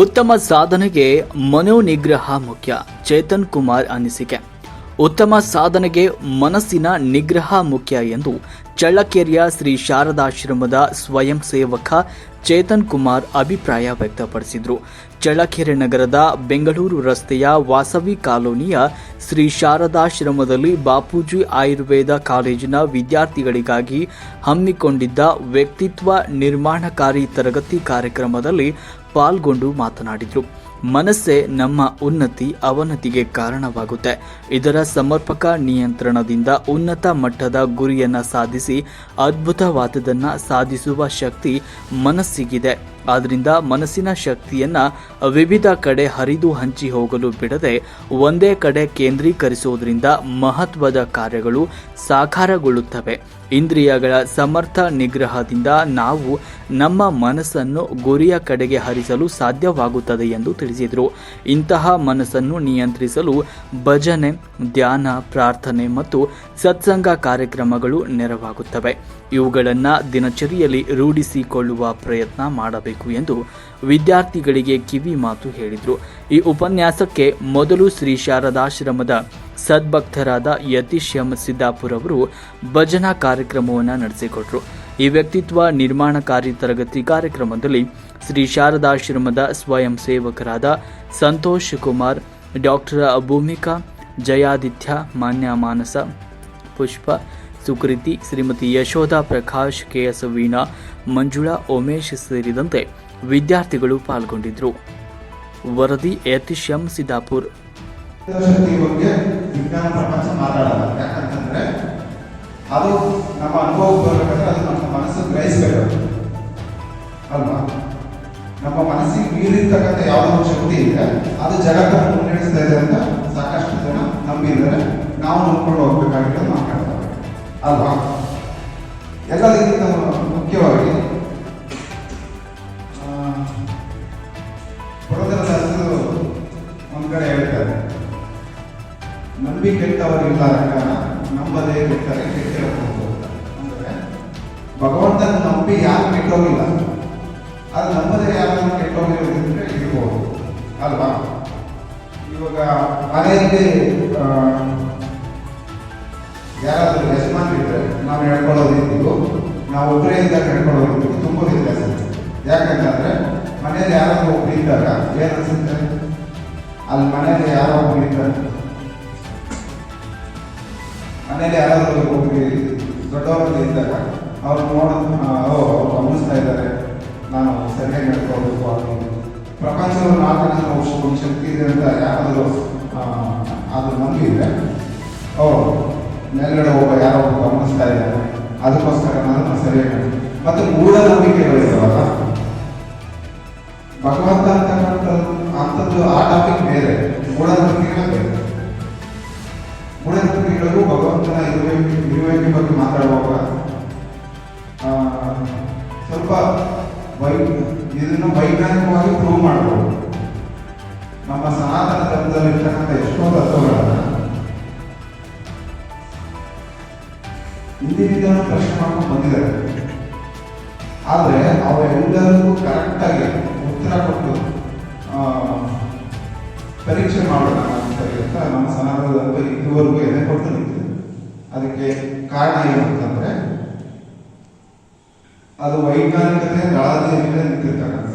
ಉತ್ತಮ ಸಾಧನೆಗೆ ಮನೋನಿಗ್ರಹ ಮುಖ್ಯ, ಚೇತನ್ ಕುಮಾರ್ ಅನಿಸಿಕೆ. ಉತ್ತಮ ಸಾಧನೆಗೆ ಮನಸ್ಸಿನ ನಿಗ್ರಹ ಮುಖ್ಯ ಎಂದು ಚಳ್ಳಕೆರೆಯ ಶ್ರೀ ಶಾರದಾಶ್ರಮದ ಸ್ವಯಂ ಸೇವಕ ಚೇತನ್ ಕುಮಾರ್ ಅಭಿಪ್ರಾಯ ವ್ಯಕ್ತಪಡಿಸಿದರು. ಚಳ್ಳಕೆರೆ ನಗರದ ಬೆಂಗಳೂರು ರಸ್ತೆಯ ವಾಸವಿ ಕಾಲೋನಿಯ ಶ್ರೀ ಶಾರದಾಶ್ರಮದಲ್ಲಿ ಬಾಪೂಜಿ ಆಯುರ್ವೇದ ಕಾಲೇಜಿನ ವಿದ್ಯಾರ್ಥಿಗಳಿಗಾಗಿ ಹಮ್ಮಿಕೊಂಡಿದ್ದ ವ್ಯಕ್ತಿತ್ವ ನಿರ್ಮಾಣಕಾರಿ ತರಗತಿ ಕಾರ್ಯಕ್ರಮದಲ್ಲಿ ಪಾಲ್ಗೊಂಡು ಮಾತನಾಡಿದರು. ಮನಸ್ಸೇ ನಮ್ಮ ಉನ್ನತಿ ಅವನತಿಗೆ ಕಾರಣವಾಗುತ್ತೆ. ಇದರ ಸಮರ್ಪಕ ನಿಯಂತ್ರಣದಿಂದ ಉನ್ನತ ಮಟ್ಟದ ಗುರಿಯನ್ನು ಸಾಧಿಸಿ ಅದ್ಭುತವಾದದನ್ನು ಸಾಧಿಸುವ ಶಕ್ತಿ ಮನಸ್ಸಿಗಿದೆ. ಆದ್ದರಿಂದ ಮನಸ್ಸಿನ ಶಕ್ತಿಯನ್ನ ವಿವಿಧ ಕಡೆ ಹರಿದು ಹಂಚಿ ಹೋಗಲು ಬಿಡದೆ ಒಂದೇ ಕಡೆ ಕೇಂದ್ರೀಕರಿಸುವುದರಿಂದ ಮಹತ್ವದ ಕಾರ್ಯಗಳು ಸಾಕಾರಗೊಳ್ಳುತ್ತವೆ. ಇಂದ್ರಿಯಗಳ ಸಮರ್ಥ ನಿಗ್ರಹದಿಂದ ನಾವು ನಮ್ಮ ಮನಸ್ಸನ್ನು ಗುರಿಯ ಕಡೆಗೆ ಹರಿಸಲು ಸಾಧ್ಯವಾಗುತ್ತದೆ ಎಂದು ತಿಳಿಸಿದರು. ಇಂತಹ ಮನಸ್ಸನ್ನು ನಿಯಂತ್ರಿಸಲು ಭಜನೆ, ಧ್ಯಾನ, ಪ್ರಾರ್ಥನೆ ಮತ್ತು ಸತ್ಸಂಗ ಕಾರ್ಯಕ್ರಮಗಳು ನೆರವಾಗುತ್ತವೆ. ಇವುಗಳನ್ನು ದಿನಚರಿಯಲ್ಲಿ ರೂಢಿಸಿಕೊಳ್ಳುವ ಪ್ರಯತ್ನ ಮಾಡಬೇಕು. ಎಂದು ವಿದ್ಯಾರ್ಥಿಗಳಿಗೆ ಕಿವಿ ಮಾತು ಹೇಳಿದರು. ಈ ಉಪನ್ಯಾಸಕ್ಕೆ ಮೊದಲು ಶ್ರೀ ಶಾರದಾಶ್ರಮದ ಸದ್ಭಕ್ತರಾದ ಯತೀಶ್ ಎಂ ಸಿದ್ದಾಪುರ್ ಅವರು ಭಜನಾ ಕಾರ್ಯಕ್ರಮವನ್ನು ನಡೆಸಿಕೊಟ್ರು. ಈ ವ್ಯಕ್ತಿತ್ವ ನಿರ್ಮಾಣ ಕಾರ್ಯ ತರಗತಿ ಕಾರ್ಯಕ್ರಮದಲ್ಲಿ ಶ್ರೀ ಶಾರದಾಶ್ರಮದ ಸ್ವಯಂ ಸೇವಕರಾದ Santosh Kumar, doctor Bhumika, Jayaditya, Manya Manasa, Pushpa, Sukriti, Shrimati Yashoda Prakash, K S Veena Manjula, Umesh ಸೇರಿದಂತೆ ವಿದ್ಯಾರ್ಥಿಗಳು ಪಾಲ್ಗೊಂಡಿದ್ದರು. ವರದಿ ಎತಿಶಂ ಎಂ ಸಿದ್ದಾಪುರ್. ಅದು ನಮ್ಮ ಅನುಭವಕ್ಕೆ ಅದು ನಮ್ಮ ಮನಸ್ಸು ಗ್ರಹಿಸಬೇಕು. ಅಲ್ವಾ? ನಮ್ಮ ಮನಸ್ಸಿಗೆ ಮೀರಿರ್ತಕ್ಕಂಥ ಯಾವುದೋ ಶಕ್ತಿ ಇದೆ, ಅದು ಜಗತ್ತನ್ನು ಮುನ್ನಡೆಸ್ತಾ ಇದೆ ಅಂತ ಸಾಕಷ್ಟು ಜನ ನಂಬಿದ್ದಾರೆ. ನಾವು ನಂಬ್ಕೊಂಡು ಹೋಗ್ಬೇಕಾಗಿರೋದು ನಂಬಿ ಕೆಟ್ಟವರಿಲ್ಲ ಕಾರಣ ನಂಬದೇ ಕೆಟ್ಟರೆ ಕೆಟ್ಟಿರಬಹುದು ಅಂದ್ರೆ ಭಗವಂತನ ನಂಬಿ ಯಾರು ಕೆಟ್ಟೋಗಿಲ್ಲ ಅದು ನಂಬದೇ ಯಾರು ಕೆಟ್ಟೋಗಿರೋದಿದ್ರೆ ಇರ್ಬೋದು ಅಲ್ವಾ? ಇವಾಗ ಮನೆಯಲ್ಲಿ ಯಾರಾದರೂ ಯಾರಾದ್ರೂ ಯಜಮಾನ್ ಇದ್ರೆ ನಾವು ಹೇಳ್ಕೊಳ್ಳೋದಿದ್ದು ನಾವು ಒಬ್ಬರೇ ಇದ್ದಾಗ ಹೇಳ್ಕೊಳ್ಳೋದಿದ್ದು ತುಂಬ ವ್ಯತ್ಯಾಸ ಯಾಕಂತಂದರೆ ಮನೆಯಲ್ಲಿ ಯಾರಾದ್ರೂ ಒಬ್ಬರು ಇದ್ದಾಗ ಏನು ಅನ್ಸುತ್ತೆ? ಅಲ್ಲಿ ಮನೆಯಲ್ಲಿ ಯಾರೋ ಒಬ್ಬರು ಇರ್ತಾರೆ ಮನೇಲಿ ಯಾರಾದರೂ ಹೋಗಿ ದೊಡ್ಡವರು ಇದ್ದಾಗ ಅವ್ರು ನೋಡೋದು ಅವ್ರು ಗಮನಿಸ್ತಾ ಇದ್ದಾರೆ. ನಾನು ಸರಿಯಾಗಿ ನಡ್ಕೋಬೇಕು ಅದು ಪ್ರಪಂಚದಲ್ಲಿ ನಾಲ್ಕು ಜನ ಒಂದು ಶಕ್ತಿ ಇದೆ ಅಂತ ಯಾರಾದರೂ ಅದು ಇದೆ ಓ, ಮೇಲ್ಗಡೆ ಒಬ್ಬ ಯಾರೋ ಗಮನಿಸ್ತಾ ಇದ್ದಾರೆ. ಅದಕ್ಕೋಸ್ಕರ ನಾನು ಸರಿಯಾಗಿ ಮತ್ತೆ ಮೂಢನಂಬಿಕೆಗಳಿದಾವಲ್ಲ ಭಗವಂತ ಅಂತಕ್ಕಂಥದ್ದು ಅಂಥದ್ದು ಆ ಟಾಪಿಕ್ ಬೇರೆ. ಮೂಢನಂಬಿಕೆಗಳೇ ಬೇರೆ. ಮೂಢನಂಬಿಕೆಗಳಿಗೂ ಭಗವಂತನ ಇರುವೆ ಇರುವಿಕೆ ಬಗ್ಗೆ ಮಾತಾಡುವಾಗ ಸ್ವಲ್ಪ ವೈ ಇದನ್ನು ವೈಜ್ಞಾನಿಕವಾಗಿ ಪ್ರೂವ್ ಮಾಡಬಹುದು ನಮ್ಮ ಸನಾತನ ಧರ್ಮದಲ್ಲಿ ಇರ್ತಕ್ಕಂಥ ಎಷ್ಟೋ ತತ್ವಗಳನ್ನ ಹಿಂದಿನಿಂದ ಪ್ರಶ್ನೆ ಮಾಡ್ಕೊಂಡು ಬಂದಿದ್ದಾರೆ. ಆದರೆ ಅವೆಲ್ಲರಿಗೂ ಕರೆಕ್ಟಾಗಿ ಉತ್ತರ ಕೊಟ್ಟು ಪರೀಕ್ಷೆ ಮಾಡೋಣ ಸರಿ ಅಂತ ನಮ್ಮ ಸನಾತನ ಧರ್ಮ ಇದುವರೆಗೂ ಎದೆ ಕೊಟ್ಟು ನಿಂತಿದೆ ಅದಕ್ಕೆ ಕಾರಣ ಏನು ಅಂತಂದ್ರೆ ಅದು ವೈಜ್ಞಾನಿಕತೆ ದಾಳದ ಮೇಲೆ ನಿಂತಿರ್ತಕ್ಕಂಥ